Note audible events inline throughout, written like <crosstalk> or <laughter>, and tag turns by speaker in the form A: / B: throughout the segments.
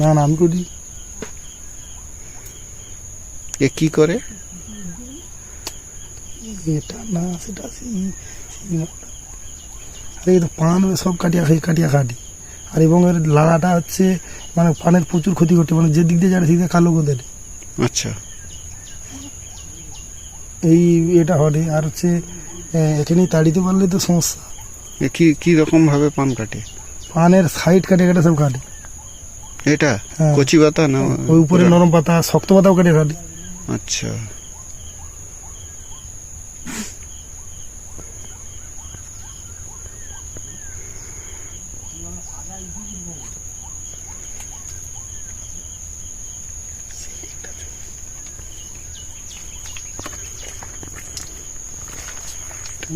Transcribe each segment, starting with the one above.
A: না না আমি করি।
B: এ কি করে?
A: এটা না সেটা। আরে তো পান সব কাটিয়া খাই কাটিয়া খাটি আর এবং এর লাড়াটা হচ্ছে মানে পানের প্রচুর ক্ষতি করতে মানে যে দিক দিয়ে যাবে সেদিক কালো করে
B: আচ্ছা।
A: এই এটা হবে। আর হচ্ছে এখানেই তাড়িতে পারলে তো সমস্যা।
B: এ কি কি রকম ভাবে পান কাটে?
A: পানের সাইড কাটে কাটে সব কাটে।
B: এটা?
A: হ্যাঁ।
B: কচি পাতা না?
A: ওই উপরে নরম পাতা শক্ত পাতাও কাটে কাটে
B: আচ্ছা।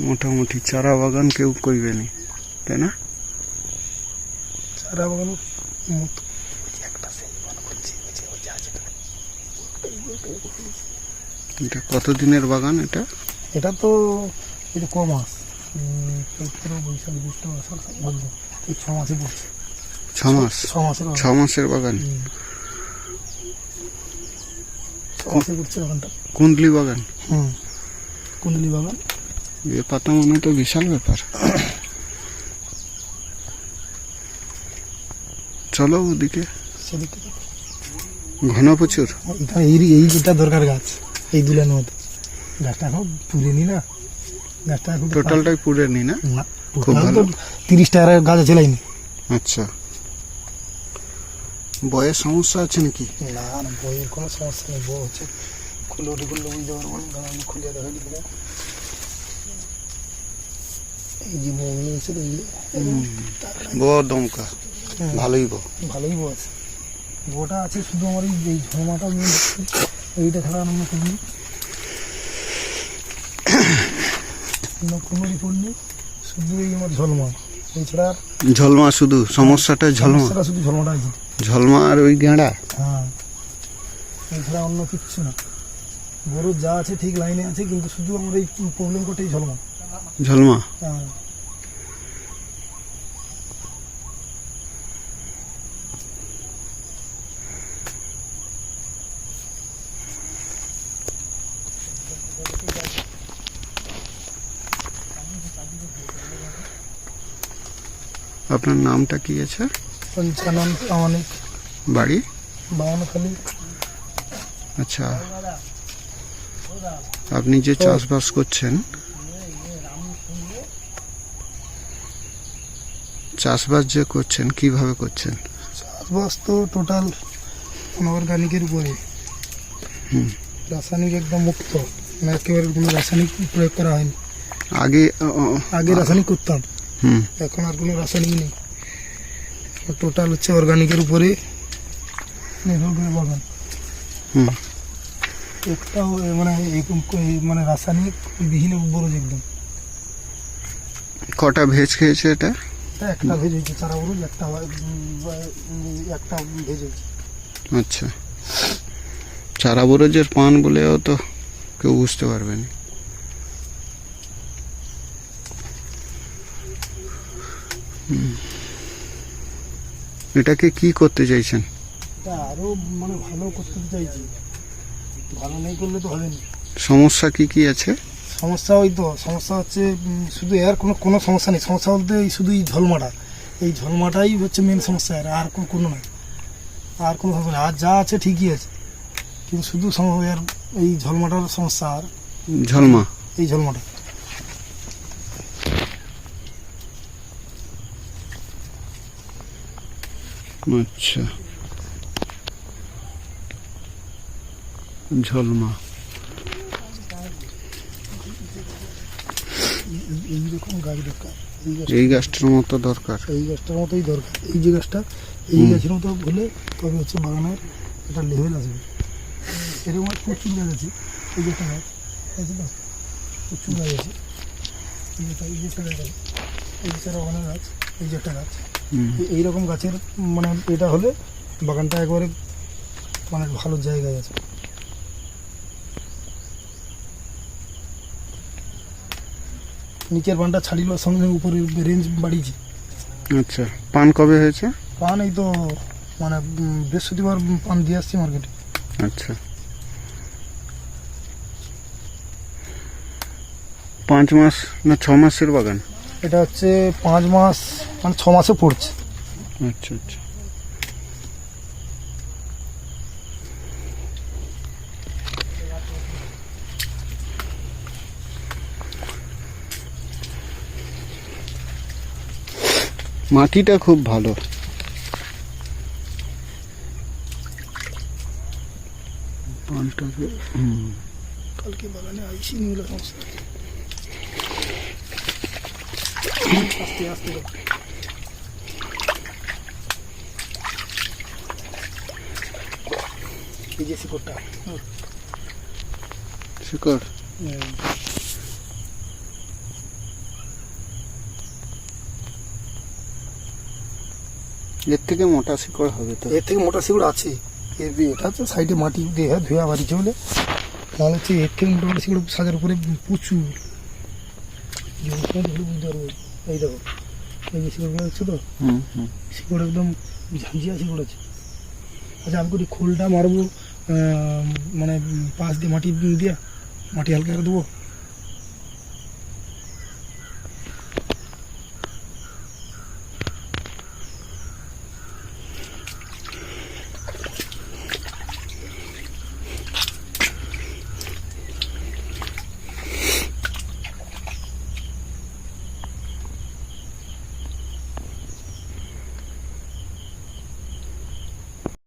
B: মোটামুটি চারা বাগান কেউ করবে নি তাই না?
A: চারা বাগান মতো একটা সেই মনে করছি ওই যে ওই যে আছে তো।
B: এটা কতদিনের বাগান এটা?
A: এটা তো এটা ক মাস চৈত্র বৈশাখ জ্যৈষ্ঠ আষাঢ় এই ছ মাসে পড়ছে।
B: ছ মাস?
A: ছ মাসের
B: বাগান।
A: ছ মাসে পড়ছে বাগানটা।
B: কুন্দলি বাগান?
A: হুম। কুন্দলি বাগান।
B: এ পাতা মানে তো বিশাল ব্যাপার। <coughs> চলো ওদিকে।
A: সেদিকে।
B: ঘন প্রচুর।
A: এই এই যেটা দরকার গাছ এই দুলার মধ্যে গাছটা এখন পুড়েনি না গাছটা এখন
B: টোটালটাই পুড়ে নি না?
A: না
B: খুব ভালো।
A: তিরিশ টাকার গাছ আছে লাইনি
B: আচ্ছা। বয়ের সমস্যা আছে নাকি?
A: না না বইয়ের কোনো সমস্যা নেই। বই হচ্ছে খুলে উঠে খুললে বুঝতে পারব না আমি খুলে দেখা দিই এই যে আছে তো, এই
B: বউ দমকা।
A: হ্যাঁ,
B: ভালোই বউ।
A: ভালোই বউ আছে। বউটা আছে শুধু আমার এই- মেন এইটা ছাড়া অন্য কোনো। অন্য কোনো রিপোর্ট নেই। শুধু এই আমার ঝলমা এছাড়া
B: ঝলমা শুধু সমস্যাটা ঝলমা
A: শুধু ঝলমাটা আছে।
B: ঝলমা আর ওই গেঁড়া?
A: হ্যাঁ। এছাড়া অন্য কিচ্ছু না। গরু যা আছে ঠিক লাইনে আছে কিন্তু শুধু আমার এই প্রবলেম করতেই ঝলমা
B: ঝলমা
A: হ্যাঁ।
B: আপনার নামটা কি আছে?
A: পঞ্চানন প্রামাণিক।
B: বাড়ি?
A: বাউনখালি
B: আচ্ছা। আপনি যে চাষবাস করছেন চাষবাস যে করছেন কীভাবে করছেন?
A: চাষবাস তো টোটাল অর্গানিকের উপরে।
B: হুম।
A: রাসায়নিক একদম মুক্ত। মানে একেবারে কোনো রাসায়নিক প্রয়োগ করা হয়নি।
B: আগে
A: আগে রাসায়নিক করতাম। এখন আর কোনো রাসায়নিক নেই। টোটাল হচ্ছে অর্গানিকের উপরে নির্ভর করে বাগান
B: হুম।
A: একটাও মানে মানে রাসায়নিক বিহীন বরজ একদম।
B: কটা ভেজ খেয়েছে এটা?
A: একটা ভেজ হয়েছে চারা বরজ একটা একটা ভেজ হয়েছে।
B: আচ্ছা। চারা বরজের পান বলেও তো কেউ বুঝতে পারবে না। এটাকে কি করতে চাইছেন?
A: আরও মানে ভালো করতে চাইছি। ভালো নেই করলে তো হবে না।
B: সমস্যা কি কি আছে?
A: সমস্যা ওই তো সমস্যা হচ্ছে শুধু এর কোনো কোনো সমস্যা নেই। সমস্যা বলতে এই শুধু এই ঝলমাটা। এই ঝলমাটাই হচ্ছে মেন সমস্যা এর আর কোনো কোনো নয়। আর কোনো সমস্যা নেই। আর যা আছে ঠিকই আছে। কিন্তু শুধু এর এই ঝলমাটার সমস্যা আর
B: ঝলমা?
A: এই ঝলমাটা।
B: আচ্ছা। ঝলমা।
A: এই- এইরকম গাছ দরকার এই গাছ
B: এই গাছটার মতো দরকার।
A: এই গাছটার মতোই দরকার। এই যে গাছটা এই গাছের মতো হলে তবে হচ্ছে বাগানের একটা লেভেল আসবে। এরকম প্রচুর গাছ আছে। এই যে একটা গাছ আছে প্রচুর গাছ আছে। এই যে একটা- এই যে একটা গাছ এই যে চারা গাছ এই যে একটা গাছ। এইরকম গাছের মানে এটা হলে বাগানটা একবারে মানে ভালো জায়গায় আছে। নিচের পানটা ছাড়িল সঙ্গে সঙ্গে উপরে রেঞ্জ বাড়িয়েছি।
B: আচ্ছা পান কবে হয়েছে?
A: পান এই তো মানে বৃহস্পতিবার পান দিয়ে আসছি মার্কেটে
B: আচ্ছা। পাঁচ মাস না ছ মাসের বাগান?
A: এটা হচ্ছে পাঁচ মাস মানে ছ মাসে পড়ছে।
B: আচ্ছা আচ্ছা। মাটিটা খুব ভালো। পানটাকে হুম।
A: কালকে বাগানে আইসি নিগুলো সমস্যা। শিকড়টা
B: শিকড়। এর থেকে মোটা শিকড় হবে তো।
A: এর থেকে মোটা শিকড় আছে। এর এটা হচ্ছে সাইডে মাটি দিয়ে ধুয়ে বাড়ি চলে তাহলে হচ্ছে এর থেকে মোটামুটি শিকড় সাজার উপরে প্রচুর। বুঝতে পারব এই দেখো এই যে শিকড়গুলো দেখছ তো? শিকড় একদম ঝাঁঝিয়া শিকড় আছে। আচ্ছা আমি করি খোলটা মারবো মানে পাশ দিয়ে মাটি দিয়ে মাটি হালকা করে দেবো।